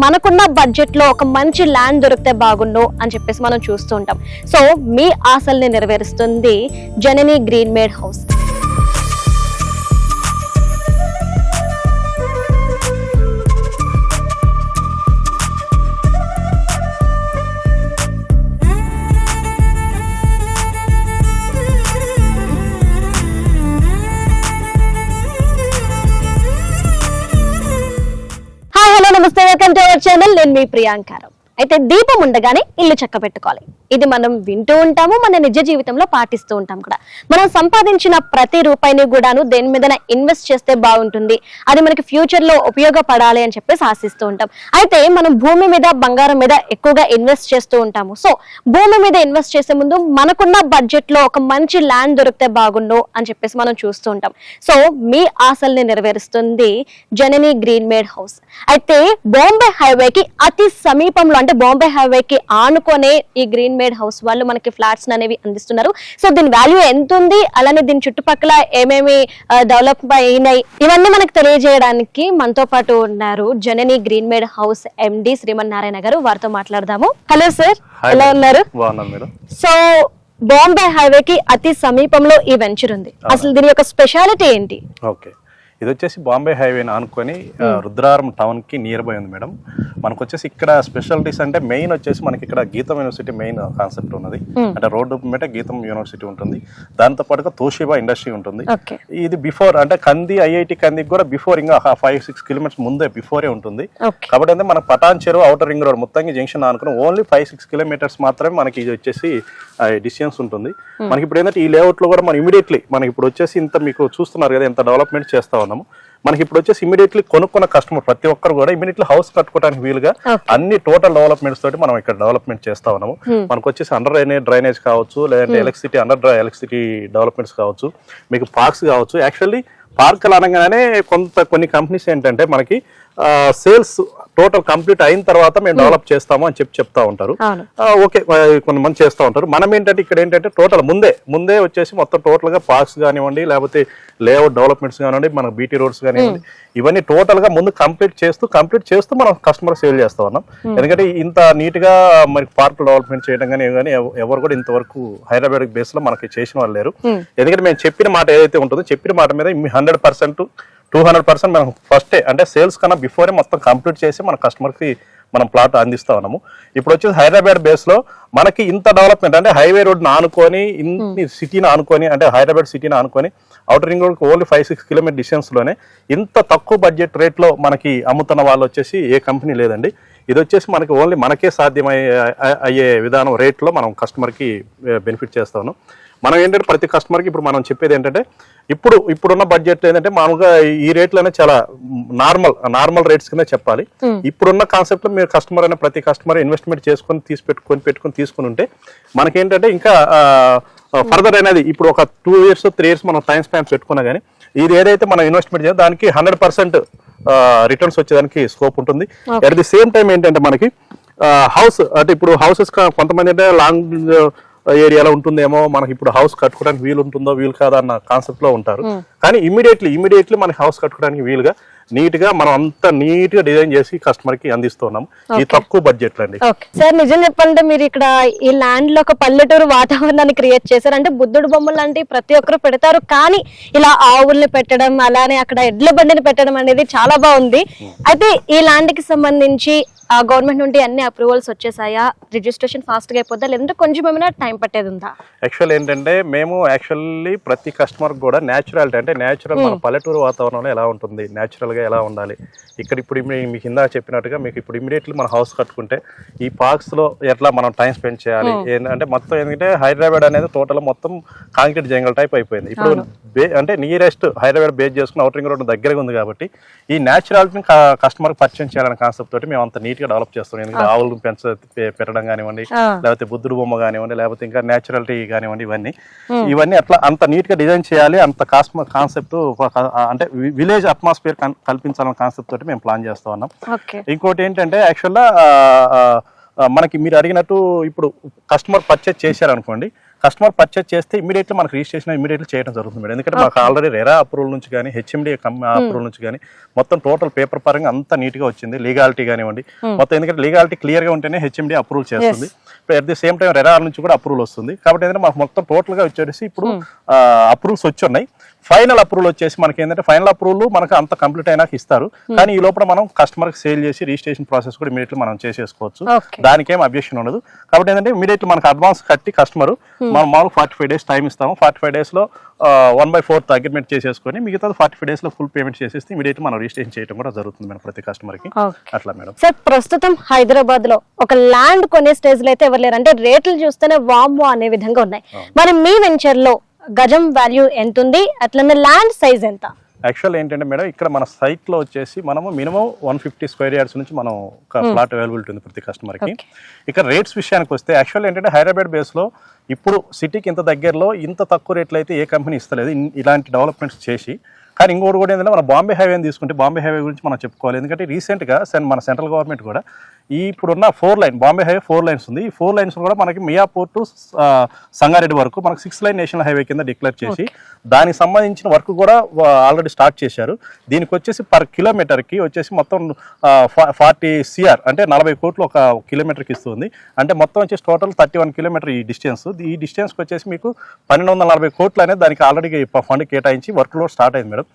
మనకున్న బడ్జెట్లో ఒక మంచి ల్యాండ్ దొరికితే బాగుండు అని చెప్పేసి మనం చూస్తూ ఉంటాం సో మీ ఆశల్ని నెరవేరుస్తుంది Janani green made house channel నేను మీ ప్రియాంకారం అయితే దీపం ఉండగానే ఇల్లు చక్క పెట్టుకోవాలి ఇది మనం వింటూ ఉంటాము మన నిజ జీవితంలో పాటిస్తూ ఉంటాం కూడా. మనం సంపాదించిన ప్రతి రూపాయిని కూడాను దేని మీద ఇన్వెస్ట్ చేస్తే బాగుంటుంది. అది మనకి ఫ్యూచర్లో ఉపయోగపడాలి అని చెప్పేసి ఆశిస్తూ ఉంటాం. అయితే మనం భూమి మీద బంగారం మీద ఎక్కువగా ఇన్వెస్ట్ చేస్తూ ఉంటాము. సో భూమి మీద ఇన్వెస్ట్ చేసే ముందు మనకున్న బడ్జెట్లో ఒక మంచి ల్యాండ్ దొరికితే బాగుండు అని చెప్పేసి మనం చూస్తూ ఉంటాం. సో మీ ఆశల్ని నెరవేరుస్తుంది జనని గ్రీన్ మేడ్ హౌస్. అయితే బాంబే హైవేకి అతి సమీపంలో అంటే బాంబే హైవేకి ఆనుకొనే ఈ గ్రీన్ మేడ్ హౌస్ వాళ్ళు మనకి ఫ్లాట్స్ అనేవి అందిస్తున్నారు. సో దీని వాల్యూ ఎంత ఉంది అలానే దీని చుట్టుపక్కల ఏమేమి డెవలప్ అయినాయి? ఇవన్నీ మనకు తెలియజేయడానికి మనతో పాటు ఉన్నారు Janani green made house MD Srimannarayana garu. వారితో మాట్లాడదాము. హలో సార్ ఎలా. ఉన్నారు? సో బాంబే హైవేకి అతి సమీపంలో ఈ వెంచర్ ఉంది. అసలు దీని యొక్క స్పెషాలిటీ ఏంటి? ఓకే. ఇది వచ్చేసి బాంబే హైవేని ఆనుకొని రుద్రారం టౌన్కి నియర్ బై ఉంది మేడం. మనకు వచ్చేసి ఇక్కడ స్పెషాలిటీస్ అంటే మెయిన్ వచ్చేసి మనకి ఇక్కడ గీతం యూనివర్సిటీ మెయిన్ కాన్సెప్ట్ ఉన్నది. అంటే రోడ్డు మీద గీతం యూనివర్సిటీ ఉంటుంది. దాంతో పాటుగా తోషిబా ఇండస్ట్రీ ఉంటుంది. ఇది బిఫోర్ అంటే కంది ఐఐటి కందికి కూడా బిఫోర్ ఇంకా ఫైవ్ సిక్స్ కిలోమీటర్స్ ముందే బిఫోరే ఉంటుంది. కాబట్టి అంటే మన Patancheru outer ring road మొత్తంగా జంక్షన్ అనుకుని ఓన్లీ ఫైవ్ సిక్స్ కిలోమీటర్స్ మాత్రమే మనకి ఇది వచ్చేసి డిస్టెన్స్ ఉంటుంది. మనకి ఇప్పుడు ఏంటంటే ఈ లేఅవుట్లో కూడా మనం ఇమీడియట్లీ మనకి ఇప్పుడు వచ్చేసి ఇంత మీకు చూస్తున్నారు కదా ఎంత డెవలప్మెంట్ చేస్తా ఉన్నాము మనకి ఇప్పుడు వచ్చేసి ఇమీడియట్లీ కొనుక్కున్న కస్టమర్ ప్రతి ఒక్కరు కూడా ఇమీడియట్లీ హౌస్ కట్టుకోవడానికి వీలుగా. అన్ని టోటల్ డెవలప్మెంట్స్ తోటి మనం ఇక్కడ డెవలప్మెంట్ చేస్తా ఉన్నాము. మనకు వచ్చేసి అండర్ డ్రైనేజ్ కావచ్చు లేదంటే ఎలక్ట్రిసిటీ అండర్ ఎలక్ట్రిసిటీ డెవలప్మెంట్స్ కావచ్చు మీకు పార్క్స్ కావచ్చు. యాక్చువల్లీ పార్క్ అనగానే కొంత కొన్ని కంపెనీస్ ఏంటంటే మనకి సేల్స్ టోటల్ కంప్లీట్ అయిన తర్వాత మేము డెవలప్ చేస్తాము అని చెప్పి చెప్తా ఉంటారు. ఓకే కొంతమంది చేస్తూ ఉంటారు. మనం ఏంటంటే ఇక్కడ ఏంటంటే టోటల్ ముందే ముందే వచ్చేసి మొత్తం టోటల్గా పార్క్స్ కానివ్వండి లేకపోతే లేఅవుట్ డెవలప్మెంట్స్ కానివ్వండి మన బీటీ రోడ్స్ కానివ్వండి ఇవన్నీ టోటల్గా ముందు కంప్లీట్ చేస్తూ కంప్లీట్ చేస్తూ మనం కస్టమర్ సేల్ చేస్తా ఉన్నాం. ఎందుకంటే ఇంత నీట్గా మరి పార్క్ డెవలప్మెంట్ చేయడం కానీ కానీ ఎవ- ఎవరు కూడా ఇంతవరకు హైదరాబాద్ బేస్లో మనకి చేసిన వాళ్ళు లేరు. ఎందుకంటే మేము చెప్పిన మాట ఏదైతే ఉంటుందో చెప్పిన మాట మీద hundred percent two hundred percent మనం ఫస్టే అంటే సేల్స్ కన్నా బిఫోరే మొత్తం కంప్లీట్ చేసి మన కస్టమర్కి మనం ప్లాట్ అందిస్తా ఉన్నాము. ఇప్పుడు వచ్చేసి హైదరాబాద్ బేస్లో మనకి ఇంత డెవలప్మెంట్ అంటే హైవే రోడ్ ఆనుకొని ఇన్ని సిటీని ఆనుకొని అంటే హైదరాబాద్ సిటీని ఆనుకొని outer ring road only five six kilometre డిస్టెన్స్లోనే ఇంత తక్కువ బడ్జెట్ రేట్లో మనకి అమ్ముతున్న వాళ్ళు వచ్చేసి ఏ కంపెనీ లేదండి. ఇది వచ్చేసి మనకి ఓన్లీ మనకే సాధ్యమయ్యే అయ్యే విధానం రేట్లో మనం కస్టమర్కి బెనిఫిట్ చేస్తా ఉన్నాం. మనం ఏంటంటే ప్రతి కస్టమర్కి ఇప్పుడు మనం చెప్పేది ఏంటంటే ఇప్పుడు ఇప్పుడున్న బడ్జెట్ ఏంటంటే మామూలుగా ఈ రేట్లోనే చాలా నార్మల్ నార్మల్ రేట్స్ కింద చెప్పాలి. ఇప్పుడున్న కాన్సెప్ట్లో మీరు కస్టమర్ అనే ప్రతి కస్టమర్ ఇన్వెస్ట్మెంట్ చేసుకొని తీసి పెట్టుకొని పెట్టుకొని తీసుకుని ఉంటే మనకేంటంటే ఇంకా ఫర్దర్ అనేది ఇప్పుడు ఒక టూ ఇయర్స్ త్రీ ఇయర్స్ మనం టైం స్పాన్ పెట్టుకున్నా కానీ ఇది ఏదైతే మనం ఇన్వెస్ట్మెంట్ చేయాలి దానికి హండ్రెడ్ పర్సెంట్ రిటర్న్స్ వచ్చేదానికి స్కోప్ ఉంటుంది. అట్ ది సేమ్ టైం ఏంటంటే మనకి హౌస్ అంటే ఇప్పుడు హౌసెస్ కొంతమంది అంటే లాంగ్ ఏరియాలో ఉంటుందేమో మనకి ఇప్పుడు హౌస్ కట్టుకోవడానికి వీలు ఉంటుందో వీలు కాదా అన్న కాన్సెప్ట్లో ఉంటారు. కానీ ఇమీడియట్లీ ఇమీడియట్లీ మనకి హౌస్ కట్టుకోవడానికి వీలుగా నీట్గా మనం అంత నీట్గా డిజైన్ చేసి కస్టమర్కి అందిస్తున్నాం ఈ తక్కువ బడ్జెట్ అండి. ఓకే సార్ నిజం చెప్పాలంటే మీరు ఇక్కడ ఈ ల్యాండ్లో ఒక పల్లెటూరు వాతావరణాన్ని క్రియేట్ చేశారు. అంటే బుద్ధుడు బొమ్మలు లాంటి ప్రతి ఒక్కరు పెడతారు. కానీ ఇలా ఆవుల్ని పెట్టడం అలానే అక్కడ ఎడ్ల బండిని పెట్టడం అనేది చాలా బాగుంది. అయితే ఈ ల్యాండ్కి సంబంధించి గవర్నమెంట్ నుండి అన్ని అప్రూవల్స్ వచ్చేసాయా? రిజిస్ట్రేషన్ ఫాస్ట్గా అయిపోద్దా? లేదంటే కొంచెం ఏమైనా టైం పట్టేది ఉందా యాక్చువల్ ఏంటంటే మేము యాక్చువల్లీ ప్రతి కస్టమర్ కూడా న్యాచురాలిటీ అంటే న్యాచురల్ మన పల్లెటూరు వాతావరణంలో ఎలా ఉంటుంది? న్యాచురల్గా ఎలా ఉండాలి? ఇక్కడ ఇప్పుడు మీ- మీకు ఇందా చెప్పినట్టుగా మీకు ఇప్పుడు ఇమీడియట్లీ మన హౌస్ కట్టుకుంటే ఈ పార్క్స్లో ఎట్లా మనం టైం స్పెండ్ చేయాలి? ఏంటంటే మొత్తం ఏంటంటే హైదరాబాద్ అనేది టోటల్ మొత్తం కాంక్రీట్ జంగల్ టైప్ అయిపోయింది. ఇప్పుడు బే అంటే నియరెస్ట్ హైదరాబాద్ బేస్ చేసుకుని అవుటర్ రింగ్ రోడ్ దగ్గరగా ఉంది కాబట్టి ఈ న్యాచురాలిటీని కస్టమర్ పరిచయం చేయాలనే కాన్సెప్ట్ తోటి మేము అంత నీట్ గా డెవలప్ చేస్తున్నాం ఎందుకంటే ఆవులు పెంచ పెట్టడం కానివ్వండి. లేకపోతే బుద్ధుడు బొమ్మ కానివ్వండి లేకపోతే ఇంకా న్యాచురాలిటీ కానివ్వండి ఇవన్నీ. ఇవన్నీ అట్లా అంత నీట్గా డిజైన్ చేయాలి అంత కాస్మ కాన్సెప్ట్ అంటే విలేజ్ అట్మాస్ఫియర్ కల్పించాలన్న కాన్సెప్ట్ తోటి మేము ప్లాన్ చేస్తా ఉన్నాం. ఇంకోటి ఏంటంటే యాక్చువల్గా మనకి మీరు అడిగినట్టు ఇప్పుడు కస్టమర్ పర్చేస్ చేశారనుకోండి కస్టమర్ పర్చేస్ చేస్తే ఇమీడియట్లీ మనకు రిజిస్ట్రేషన్ ఇమీడియట్లీ చేయడం జరుగుతుంది మేడం. ఎందుకంటే మాకు ఆల్రెడీ రెరా అప్రూవల్ నుంచి కానీ హెచ్ఎండి అప్రూవల్ నుంచి కానీ మొత్తం టోటల్ పేపర్ పరంగా అంతా నీట్గా వచ్చింది. లీగాలిటీ కానివ్వండి. మొత్తం ఎందుకంటే లీగాలిటీ క్లియర్గా ఉంటేనే హెచ్ఎండి అప్రూవల్ చేస్తుంది. At the same time RERA నుంచి కూడా అప్రూవల్ వస్తుంది. కాబట్టి ఏంటంటే మాకు మొత్తం టోటల్గా వచ్చేసి ఇప్పుడు అప్రూవల్స్ వచ్చి ఉన్నాయి. ఫైనల్ అప్రూవల్ వచ్చేసి మనకి ఏంటంటే ఫైనల్ అప్రూవల్ మనకు అంత కంప్లీట్ అయినాక ఇస్తారు. కానీ ఈ లోపల మనం కస్టమర్కి సేల్ చేసి రిజిస్ట్రేషన్ ప్రాసెస్ కూడా ఇమీడియట్లీ మనం చేసేసుకోవచ్చు. దానికేం అబ్జెక్షన్ ఉండదు. కాబట్టి ఏంటంటే ఇమీడియట్లీ మనకు అడ్వాన్స్ కట్టి కస్టమర్ మనం మామూలు ఫార్టీ ఫైవ్ డేస్ టైం ఇస్తాము. ఫార్టీ ఫైవ్ డేస్లో వన్ బై ఫోర్త్ అగ్రిమెంట్ చేసేసుకొని మిగతా ఫార్టీ ఫైవ్ డేస్లో ఫుల్ పేమెంట్ చేసేస్తే ఇమీడియట్లీ మనం రిజిస్ట్రేషన్ చేయడం కూడా జరుగుతుంది మేడం ప్రతి కస్టమర్కి. అట్లా మేడం. సార్ ప్రస్తుతం హైదరాబాద్లో ఒక ల్యాండ్ కొనే స్టేజ్లో అయితే ఎవరు లేరు? అంటే రేట్లు చూస్తేనే వామ్మో అనే విధంగా ఉన్నాయి. మరి మీ వెంచర్లో గజం వాల్యూ ఎంత ఉంది అట్లనే ల్యాండ్ సైజ్ ఎంత? యాక్చువల్ ఏంటంటే మేడం ఇక్కడ మన సైట్లో వచ్చేసి మనము minimum one fifty square yards నుంచి మనం ఒక ప్లాట్ అవైలబిలిటీ ఉంది ప్రతి కస్టమర్కి. ఇక్కడ రేట్స్ విషయానికి వస్తే యాక్చువల్ ఏంటంటే హైదరాబాద్ బేస్లో ఇప్పుడు సిటీకి ఇంత దగ్గరలో ఇంత తక్కువ రేట్లు అయితే ఏ కంపెనీ ఇస్తలేదు ఇలాంటి డెవలప్మెంట్స్ చేసి. కానీ ఇంకోటి కూడా ఏంటంటే మన బాంబే హైవేని తీసుకుంటే బాంబే హైవే గురించి మనం చెప్పుకోవాలి. ఎందుకంటే రీసెంట్గా మన సెంట్రల్ గవర్నమెంట్ కూడా ఈ ఇప్పుడున్న four lane Bombay highway four lanes ఉంది. ఈ ఫోర్ లైన్స్ కూడా మనకి మియాపూర్ టు సంగారెడ్డి వరకు మనకి సిక్స్ లైన్ నేషనల్ హైవే కింద డిక్లేర్ చేసి దానికి సంబంధించిన వర్క్ కూడా ఆల్రెడీ స్టార్ట్ చేశారు. దీనికి వచ్చేసి పర్ కిలోమీటర్కి వచ్చేసి మొత్తం ఫార్టీ సిఆర్ అంటే నలభై కోట్లు ఒక కిలోమీటర్కి ఇస్తుంది. అంటే మొత్తం వచ్చేసి టోటల్ థర్టీ వన్ కిలోమీటర్ ఈ డిస్టెన్స్. ఈ డిస్టెన్స్కి వచ్చేసి మీకు పన్నెండు వందల నలభై కోట్లు అనేది దానికి ఆల్రెడీ ఫండ్ కేటాయించి వర్క్లో స్టార్ట్ అయింది మేడం.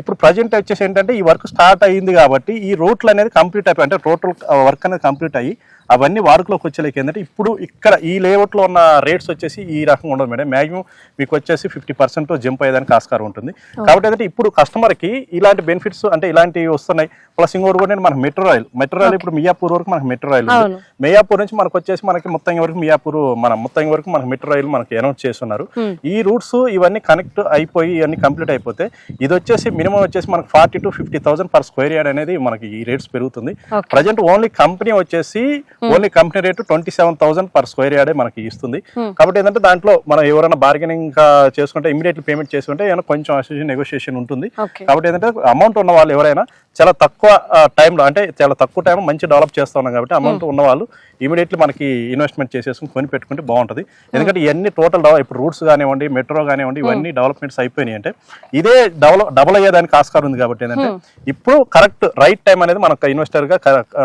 ఇప్పుడు ప్రజెంట్ వచ్చేసి ఏంటంటే ఈ వర్క్ స్టార్ట్ అయ్యింది కాబట్టి ఈ రూట్లు అనేది కంప్లీట్ అయిపోయి అంటే టోటల్ వర్క్ అనేది కంప్లీట్ అయ్యి అవన్నీ వాడుకలోకి వచ్చేలేక ఏంటంటే ఇప్పుడు ఇక్కడ ఈ లేఅవుట్లో ఉన్న రేట్స్ వచ్చేసి ఈ రకంగా ఉండదు మేడం. మాక్సిమం మీకు వచ్చేసి ఫిఫ్టీ పర్సెంట్ జంప్ అయ్యేదానికి ఆస్కారం ఉంటుంది. కాబట్టి ఏంటంటే ఇప్పుడు కస్టమర్కి ఇలాంటి బెనిఫిట్స్ అంటే ఇలాంటివి వస్తున్నాయి. ప్లస్ ఇంకోటి కూడా మనకు మెట్రో రైల్ మెట్రో రైల్ ఇప్పుడు మియాపూర్ వరకు మనకు మెట్రో రైల్. మియాపూర్ నుంచి మనకు వచ్చేసి మనకి మొత్తం వరకు మియాపూర్ మన మొత్తం వరకు మనకు మెట్రో రైలు మనకి అనౌన్స్ చేస్తున్నారు. ఈ రూట్స్ ఇవన్నీ కనెక్ట్ అయిపోయి ఇవన్నీ కంప్లీట్ అయిపోతే ఇది వచ్చేసి మినిమం వచ్చేసి మనకి forty two fifty thousand per square yard అనేది మనకి ఈ రేట్స్ పెరుగుతుంది. ప్రజెంట్ ఓన్లీ కంపెనీ వచ్చేసి only company rate twenty seven thousand per square యార్డే మనకి ఇస్తుంది. కాబట్టి ఏంటంటే దాంట్లో మనం ఎవరైనా బార్గెనింగ్ చేసుకుంటే ఇమీడియట్లీ పేమెంట్ చేసుకుంటే ఏమైనా కొంచెం అసోసియేషన్ నెగోషియేషన్ ఉంటుంది. కాబట్టి ఏంటంటే అమౌంట్ ఉన్న వాళ్ళు ఎవరైనా చాలా తక్కువ టైంలో అంటే చాలా తక్కువ టైం మంచి డెవలప్ చేస్తా ఉన్నాం కాబట్టి అమౌంట్ ఉన్న వాళ్ళు ఇమీడియట్లీ మనకి ఇన్వెస్ట్మెంట్ చేసేసుకుని కొని పెట్టుకుంటే బాగుంటుంది. ఎందుకంటే ఇవన్నీ టోటల్ ఇప్పుడు రూట్స్ కానివ్వండి మెట్రో కానివ్వండి ఇవన్నీ డెవలప్మెంట్స్ అయిపోయినాయి అంటే ఇదే డెవలప్ డబుల్ అయ్యేదానికి ఆస్కారం ఉంది కాబట్టి ఏంటంటే ఇప్పుడు కరెక్ట్ రైట్ టైం అనేది మనకు ఇన్వెస్టర్గా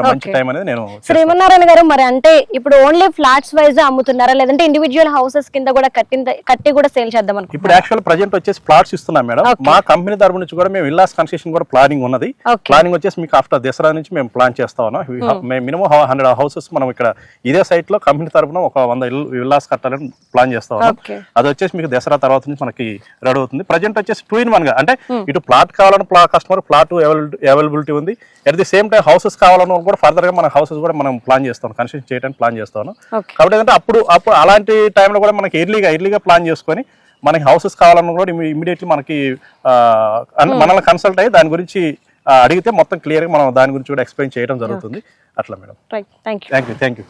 మంచి టైం అనేది నేను శ్రీమన్నారాయణ గారు మరి అంటే ఇప్పుడు ఓన్లీ ఫ్లాట్స్ వైజ్ అమ్ముతున్నారా? లేదంటే ఇండివిజువల్ హౌసెస్ కింద కూడా కట్టిన కట్టి కూడా సేల్ చేద్దాం అనుకుంటున్నారా? ఇప్పుడు యాక్చువల్ ప్రజెంట్ వచ్చేసి ప్లాట్స్ ఇస్తున్నాం మేడం. మా కంపెనీ తరపు నుంచి కూడా మేము విల్లాస్ కన్స్ట్రక్షన్ కూడా ప్లానింగ్ ఉన్నది. ప్లానింగ్ వచ్చేసి మీకు ఆఫ్టర్ దసరా నుంచి మేము ప్లాన్ చేస్తా ఉన్నాం. మేము మినిమం హండ్రెడ్ హౌసెస్ మనం ఇక్కడ ఇదే సైట్లో కంపెనీ తరపున ఒక వంద విల్లాస్ కట్టాలని ప్లాన్ చేస్తా ఉన్నాం. అది వచ్చేసి మీకు దసరా తర్వాత నుంచి మనకి రెడీ అవుతుంది. ప్రజెంట్ వచ్చేసి టూ ఇన్ వన్గా. అంటే ఇటు ప్లాట్ కావాలని కస్టమర్ ప్లాట్ అవైలబిలిటీ ఉంది. At the same time houses కావాలని కూడా ఫర్దర్గా మన హౌసెస్ కూడా మనం ప్లాన్ చేస్తాం కన్స్ట్రక్షన్ చేయడానికి ప్లాన్ చేస్తాను. కాబట్టి ఏంటంటే అప్పుడు అప్పుడు అలాంటి టైంలో కూడా మనకి ఎర్లీగా ఎర్లీగా ప్లాన్ చేసుకొని మనకి హౌసెస్ కావాలన్నా కూడా ఇమీడియట్లీ మనకి అన్- మనల్ని కన్సల్ట్ అయ్యి దాని గురించి అడిగితే మొత్తం క్లియర్గా మనం దాని గురించి కూడా ఎక్స్ప్లెయిన్ చేయడం జరుగుతుంది. అట్లా madam. Thank you thank you